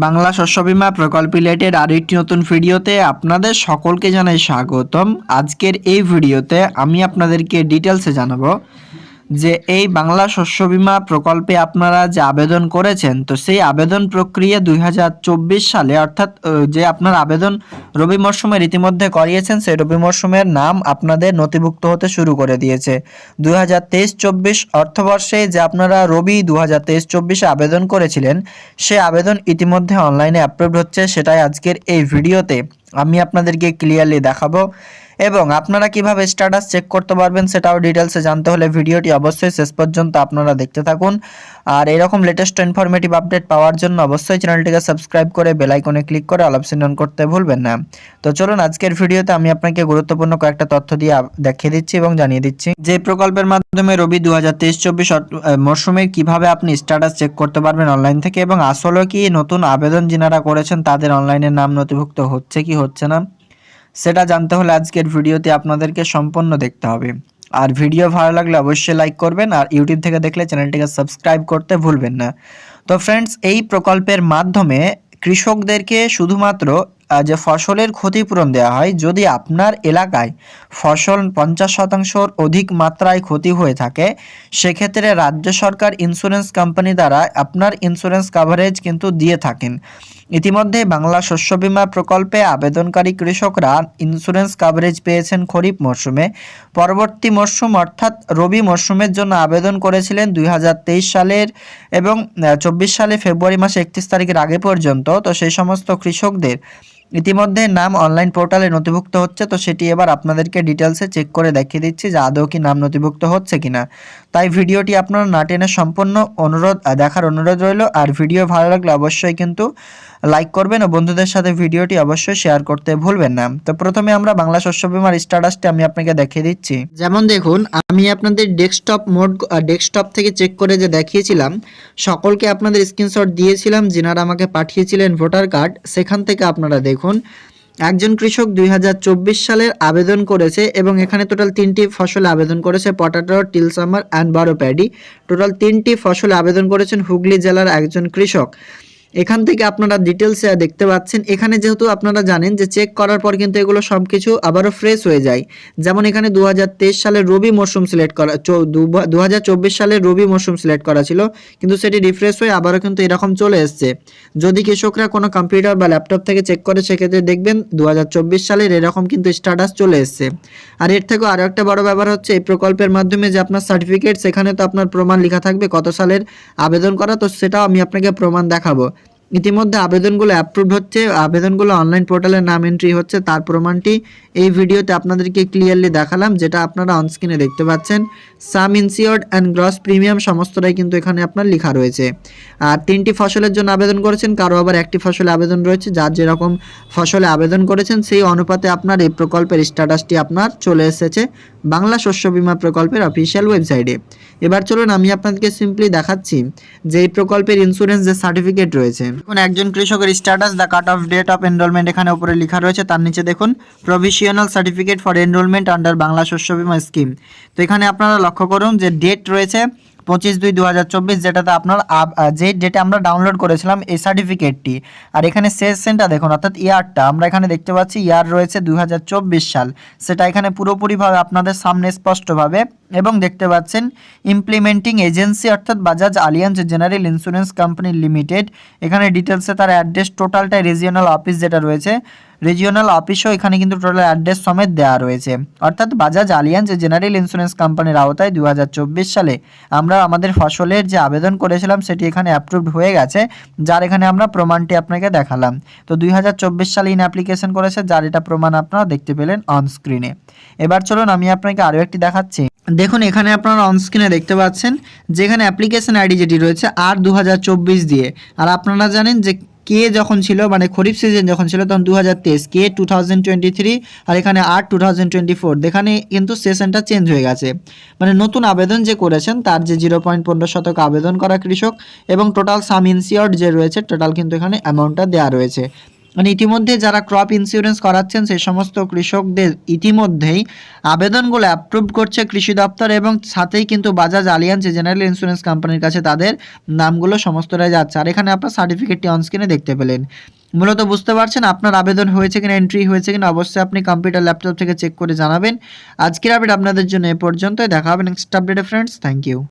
বাংলা শস্য বীমা প্রকল্প রিলেটেড আর একটি নতুন ভিডিওতে আপনাদের সকলকে জানাই স্বাগতম। আজকের এই ভিডিওতে আমি আপনাদেরকে ডিটেলসে জানাব যে এই বাংলা শস্য বীমা প্রকল্পে আপনারা যে আবেদন করেছেন, তো সেই আবেদন প্রক্রিয়া দুই হাজার চব্বিশ সালে, অর্থাৎ যে আপনার আবেদন রবি মরশুমে ইতিমধ্যে করিয়েছেন, সেই রবি মরশুমের নাম আপনাদের নথিভুক্ত হতে শুরু করে দিয়েছে। দুই হাজার অর্থবর্ষে যে আপনারা রবি দু হাজার আবেদন করেছিলেন, সে আবেদন ইতিমধ্যে অনলাইনে অ্যাপ্রুভ হচ্ছে, সেটাই আজকের এই ভিডিওতে। আমি আপনাদেরকে ক্লিয়ারলি দেখাবো। এবং আপনারা কীভাবে স্ট্যাটাস চেক করতে পারবেন সেটাও ডিটেলসে জানতে হলে ভিডিওটি অবশ্যই শেষ পর্যন্ত আপনারা দেখতে থাকুন। আর এরকম লেটেস্ট ইনফরমেটিভ আপডেট পাওয়ার জন্য অবশ্যই চ্যানেলটিকে সাবস্ক্রাইব করে বেল আইকনে ক্লিক করে অল অপশন অন করতে ভুলবেন না। তো চলুন আজকের ভিডিওতে আমি আপনাকে গুরুত্বপূর্ণ কয়েকটা তথ্য দিয়ে দেখিয়ে দিচ্ছি এবং জানিয়ে দিচ্ছি। যে প্রকল্পের মাধ্যমে রবি দু হাজার তেইশ চব্বিশ মরশুমে কীভাবে আপনি স্ট্যাটাস চেক করতে পারবেন অনলাইন থেকে এবং আসলে কি নতুন আবেদন যিনারা করেছেন তাদের অনলাইনে নাম নথিভুক্ত হচ্ছে কি হচ্ছে না? সেটা জানতে হলে আজকের ভিডিওতে আপনাদেরকে সম্পূর্ণ দেখতে হবে। আর ভিডিও ভালো লাগলে অবশ্যই লাইক করবেন আর ইউটিউব থেকে দেখলে চ্যানেলটিকে সাবস্ক্রাইব করতে ভুলবেন না। তো ফ্রেন্ডস এই প্রকল্পের মাধ্যমে কৃষকদেরকে শুধুমাত্র যে ফসলের ক্ষতিপূরণ দেওয়া হয়, যদি আপনার এলাকায় ফসল পঞ্চাশ শতাংশর অধিক মাত্রায় ক্ষতি হয়ে থাকে, সেক্ষেত্রে রাজ্য সরকার ইন্স্যুরেন্স কোম্পানি দ্বারা আপনার ইন্স্যুরেন্স কাভারেজ কিন্তু দিয়ে থাকেন। ইতিমধ্যে বাংলা শস্য বীমা প্রকল্পে আবেদনকারী কৃষকরা ইন্স্যুরেন্স কাভারেজ পেয়েছেন খরিফ মরশুমে। পরবর্তী মরশুম অর্থাৎ রবি মরশুমের জন্য আবেদন করেছিলেন দুই হাজার তেইশ সালের এবং চব্বিশ সালে ফেব্রুয়ারি মাসে একত্রিশ তারিখের আগে পর্যন্ত। তো সেই সমস্ত কৃষকদের ইতিমধ্যে নাম অনলাইন পোর্টালে নথিভুক্ত হচ্ছে, তো সেটি এবার আপনাদেরকে ডিটেলসে চেক করে দেখিয়ে দিচ্ছি যে আদৌ কি নাম নথিভুক্ত হচ্ছে কিনা। তাই ভিডিওটি আপনারা না টেনে সম্পূর্ণ অনুরোধ দেখার অনুরোধ রইল। আর ভিডিও ভালো লাগলে অবশ্যই কিন্তু লাইক করবেন ও বন্ধুদের সাথে ভিডিওটি অবশ্যই শেয়ার করতে ভুলবেন না। তো প্রথমে আমরা বাংলা শস্য বীমার স্ট্যাটাসটি আমি আপনাকে দেখিয়ে দিচ্ছি। যেমন দেখুন, আমি আপনাদের ডেস্কটপ মোড ডেস্কটপ থেকে চেক করে যে দেখিয়েছিলাম, সকলকে আপনাদের স্ক্রিনশট দিয়েছিলাম, যিনারা আমাকে পাঠিয়েছিলেন ভোটার কার্ড সেখান থেকে আপনারা দেখুন। একজন কৃষক দুই হাজার চব্বিশ সালের আবেদন করেছে এবং এখানে টোটাল তিনটি ফসল আবেদন করেছে, পটাটো, টিলসামার অ্যান্ড বারো প্যাডি। টোটাল তিনটি ফসল আবেদন করেছেন হুগলি জেলার একজন কৃষক। এখান থেকে আপনারা ডিটেলসে দেখতে পাচ্ছেন। এখানে যেহেতু আপনারা জানেন যে চেক করার পর কিন্তু এগুলো সব কিছু আবারও ফ্রেশ হয়ে যায়। যেমন এখানে দু সালের রবি মরশুম সিলেক্ট করা দু হাজার সালের রবি মরশুম সিলেক্ট করা ছিল। কিন্তু সেটি রিফ্রেশ হয়ে আবারও কিন্তু এরকম চলে এসছে। যদি কৃষকরা কোনো কম্পিউটার বা ল্যাপটপ থেকে চেক করে, সেক্ষেত্রে দেখবেন দু হাজার চব্বিশ সালের এরকম কিন্তু স্ট্যাটাস চলে এসছে। আর এর থেকেও আরও একটা বড় ব্যাপার হচ্ছে, এই প্রকল্পের মাধ্যমে যে আপনার সার্টিফিকেট সেখানে তো আপনার প্রমাণ লেখা থাকবে কত সালের আবেদন করা, তো সেটাও আমি আপনাকে প্রমাণ দেখাবো। ইতিমধ্যে আবেদনগুলো অ্যাপ্রুভ হচ্ছে। আবেদনগুলো অনলাইন পোর্টালে নাম এন্ট্রি হচ্ছে। তার প্রমাণটি এই ভিডিওতে আপনাদেরকে ক্লিয়ারলি দেখালাম, যেটা আপনারা অনস্ক্রিনে দেখতে পাচ্ছেন। Sum insured and gross premium সমস্তটাই কিন্তু এখানে আপনার লেখা রয়েছে। আর তিনটি ফসলের জন্য আবেদন করেছেন, কারও আবার একটি ফসলে আবেদন রয়েছে। যার যেরকম ফসলে আবেদন করেছেন, সেই অনুপাতে আপনার এই প্রকল্পের স্ট্যাটাসটি আপনার চলে এসেছে। বাংলা শস্য বিমা প্রকল্পের অফিসিয়াল ওয়েবসাইটে। এবার চলুন আমি আপনাদেরকে সিম্পলি দেখাচ্ছি যে এই প্রকল্পের ইন্স্যুরেন্স যে সার্টিফিকেট রয়েছে। এখন একজন কৃষকের status the cut off date of enrolment এখানে উপরে লেখা রয়েছে, তার নিচে দেখুন provisional certificate for enrolment under Bangla Shasya Bima scheme তো এখানে আপনারা লক্ষ্য করুন যে ডেট রয়েছে পঁচিশ দুই দু হাজার চব্বিশ যেটাতে আপনার যে ডেটে আমরা ডাউনলোড করেছিলাম এই সার্টিফিকেটটি আর এখানে সেশনটা দেখুন, অর্থাৎ ইয়ারটা, আমরা এখানে দেখতে পাচ্ছি ইয়ার রয়েছে দুই হাজার চব্বিশ সাল। সেটা এখানে পুরোপুরিভাবে আপনাদের সামনে স্পষ্টভাবে এবং দেখতে পাচ্ছেন ইমপ্লিমেন্টিং এজেন্সি অর্থাৎ Bajaj Allianz general insurance company limited এখানে ডিটেলসে তার অ্যাড্রেস টোটালটাই রিজিওনাল অফিস যেটা রয়েছে। রিজিওনাল অফিসও এখানে কিন্তু টোটাল অ্যাড্রেস সমেত দেওয়া রয়েছে। অর্থাৎ বাজাজ আলিয়ান্স জেনারেল ইন্স্যুরেন্স কোম্পানির আওতায় দু হাজার চব্বিশ সালে আমরা আমাদের ফসলের যে আবেদন করেছিলাম, সেটি এখানে অ্যাপ্রুভড হয়ে গেছে, যার এখানে আমরা প্রমাণটি আপনাকে দেখালাম। তো দুই সালে ইন অ্যাপ্লিকেশন করেছে, যার এটা প্রমাণ আপনারা দেখতে পেলেন অন স্ক্রিনে এবার চলুন, আমি আপনাকে আরও একটি দেখাচ্ছি। দেখুন, এখানে আপনারা অন স্ক্রিনে দেখতে পাচ্ছেন, যেখানে অ্যাপ্লিকেশন আইডি যেটি রয়েছে আর দু হাজার চব্বিশ দিয়ে। আর আপনারা জানেন যে কে যখন ছিল মানে খরিফ সিজন যখন ছিল তখন দু হাজার তেইশ, কে টু থাউজেন্ড টোয়েন্টি থ্রি আর এখানে আর টু থাউজেন্ড টোয়েন্টি ফোর এখানে কিন্তু সেশনটা চেঞ্জ হয়ে গেছে। মানে নতুন আবেদন যে করেছেন, তার যে জিরো পয়েন্ট পনেরো শতক আবেদন করা কৃষক এবং টোটাল সাম ইনসিওর্ড যে রয়েছে টোটাল কিন্তু এখানে অ্যামাউন্টটা দেওয়া রয়েছে। মানে ইতিমধ্যে যারা ক্রপ ইন্স্যুরেন্স করাচ্ছেন, সেই সমস্ত কৃষকদের ইতিমধ্যেই আবেদনগুলো অ্যাপ্রুভ করছে কৃষি দপ্তর এবং সাথেই কিন্তু বাজাজ আলিয়ান্স জেনারেল ইন্স্যুরেন্স কোম্পানির কাছে তাদের নামগুলো সমস্তটাই যাচ্ছে। আর এখানে আপনার সার্টিফিকেটটি অনস্ক্রিনে দেখতে পেলেন। মূলত বুঝতে পারছেন আপনার আবেদন হয়েছে কিনা এন্ট্রি হয়েছে কিনা, অবশ্যই আপনি কম্পিউটার ল্যাপটপ থেকে চেক করে জানাবেন। আজকের আপডেট আপনাদের জন্য এ পর্যন্তই। দেখা হবে নেক্সট আপডেটে ফ্রেন্ডস থ্যাংক ইউ